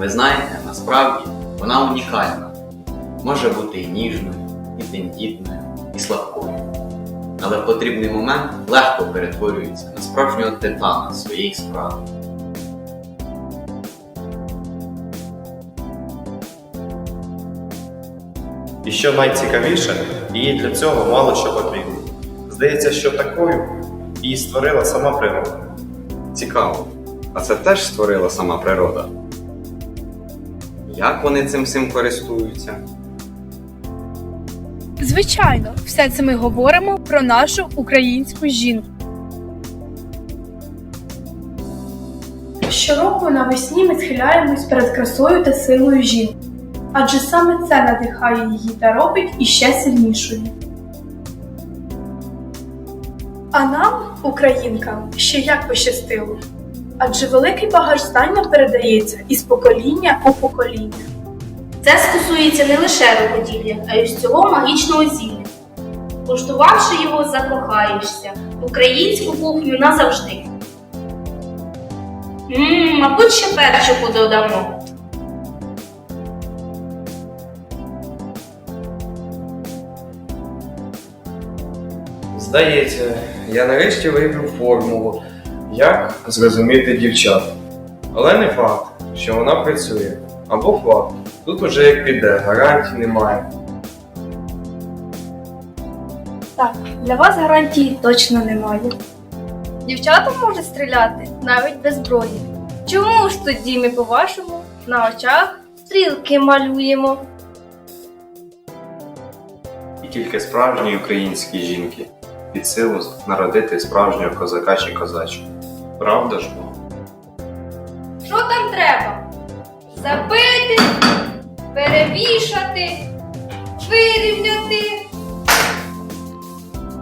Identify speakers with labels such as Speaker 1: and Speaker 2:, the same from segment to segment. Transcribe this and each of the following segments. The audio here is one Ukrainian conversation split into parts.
Speaker 1: Ви знаєте, насправді вона унікальна. Може бути і ніжною, і тендітною, і слабкою. Але в потрібний момент легко перетворюється на справжнього титана своєї справи.
Speaker 2: І що найцікавіше, їй для цього мало що потрібно. Здається, що такою її створила сама природа.
Speaker 1: Цікаво. А це теж створила сама природа. Як вони цим всім користуються?
Speaker 3: Звичайно, все це ми говоримо про нашу українську жінку. Щороку навесні ми схиляємось перед красою та силою жінки, адже саме це надихає її та робить іще сильнішою. А нам, українкам, ще як пощастило, адже великий багаж знання передається із покоління у покоління.
Speaker 4: Це стосується не лише рукоділля, а й всього магічного зілля. Куштувавши його, закохаєшся в українську кухню назавжди. Мм, мабуть, ще перчику додамо.
Speaker 5: Здається, я нарешті вивів формулу, як зрозуміти дівчат. Але не факт, що вона працює. Або факт. Тут уже як піде, гарантій немає.
Speaker 3: Так, для вас гарантії точно немає.
Speaker 6: Дівчата можуть стріляти навіть без зброї. Чому ж тоді ми, по-вашому, на очах стрілки малюємо?
Speaker 2: І тільки справжній українській жінки під силу народити справжнього козака чи козачку. Правда ж бо?
Speaker 6: Що там треба? Забити, перевішати, вирівняти,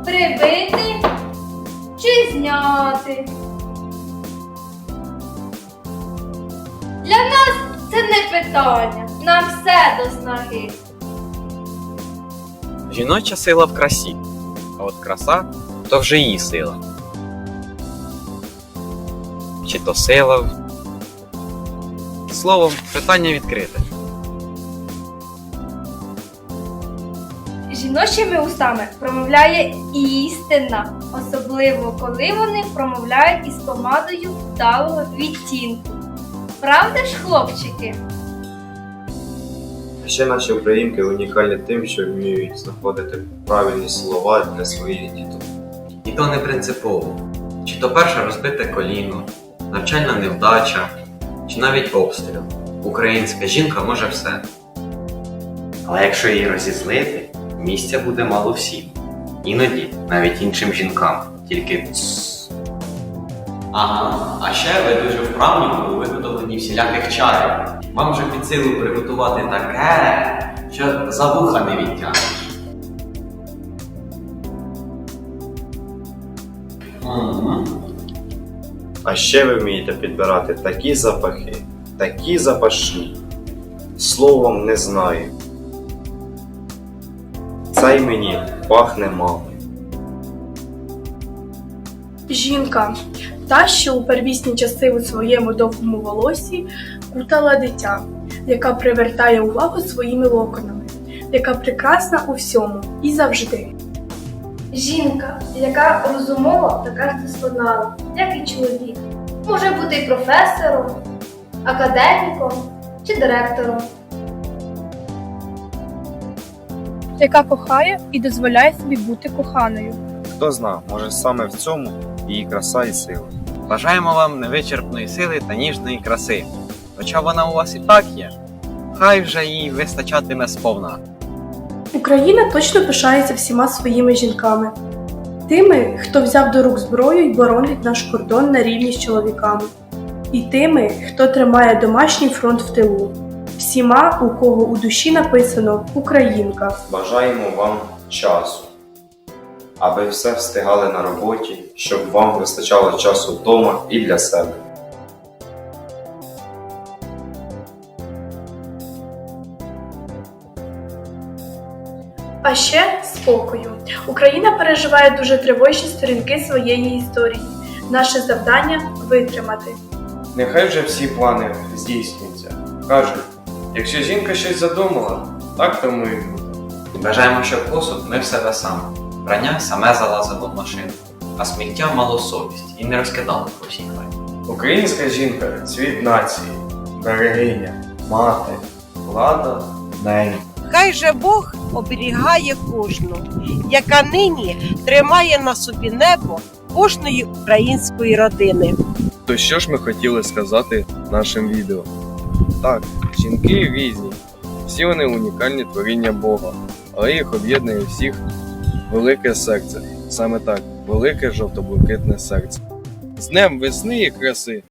Speaker 6: прибити чи зняти. Для нас це не питання. Нам все до снаги.
Speaker 1: Жіноча сила в красі, а от краса то вже її сила. Чи то сила. Словом, питання відкрите.
Speaker 6: Жіночими устами промовляє істина, особливо коли вони промовляють із помадою вдалого відтінку. Правда ж, хлопчики?
Speaker 2: Ще наші українки унікальні тим, що вміють знаходити правильні слова для своїх діток.
Speaker 1: І то не принципово. Чи то перше розбите коліно, навчальна невдача, чи навіть обстріл. Українська жінка може все. Але якщо її розізлити, місця буде мало всім. Іноді навіть іншим жінкам, тільки. Ага, а ще ви дуже вправні у виготовленні всіляких чарів. Вам же під силу приготувати таке, що за вуха не відтягнеш.
Speaker 2: А ще ви вмієте підбирати такі запахи, такі запашні. Словом не знаю. Цей мені пахне мамою.
Speaker 3: Жінка, та, що у первісні часи у своєму довгому волосі кутала дитя, яка привертає увагу своїми локонами, яка прекрасна у всьому і завжди.
Speaker 6: Жінка, яка розумова, така ж досконала, як і чоловік. Може бути і професором, академіком чи директором.
Speaker 3: яка кохає і дозволяє собі бути коханою.
Speaker 2: Хто зна, може саме в цьому її краса і сила.
Speaker 1: Бажаємо вам невичерпної сили та ніжної краси. Хоча вона у вас і так є, хай вже їй вистачатиме сповна.
Speaker 3: Україна точно пишається всіма своїми жінками, тими, хто взяв до рук зброю і боронить наш кордон на рівні з чоловіками, і тими, хто тримає домашній фронт в тилу, всіма, у кого у душі написано Українка.
Speaker 2: Бажаємо вам часу, аби все встигали на роботі, щоб вам вистачало часу вдома і для себе.
Speaker 3: А ще спокою. Україна переживає дуже тривожні сторінки своєї історії. Наше завдання витримати.
Speaker 5: Нехай вже всі плани здійснюються. Кажуть, якщо жінка щось задумала, так тому і буде.
Speaker 1: Бажаємо, щоб посуд мив себе сам. Прання саме залазило в машину, а сміття мало совість і не розкидало по всій хаті.
Speaker 5: Українська жінка цвіт нації, берегиня, мати, влада, ненька.
Speaker 7: Хай же Бог оберігає кожну, яка нині тримає на собі небо кожної української родини.
Speaker 5: То що ж ми хотіли сказати нашим відео? Так, жінки різні, всі вони унікальні творіння Бога, але їх об'єднує всіх велике серце. Саме так, велике жовто-блакитне серце. З Днем весни і краси!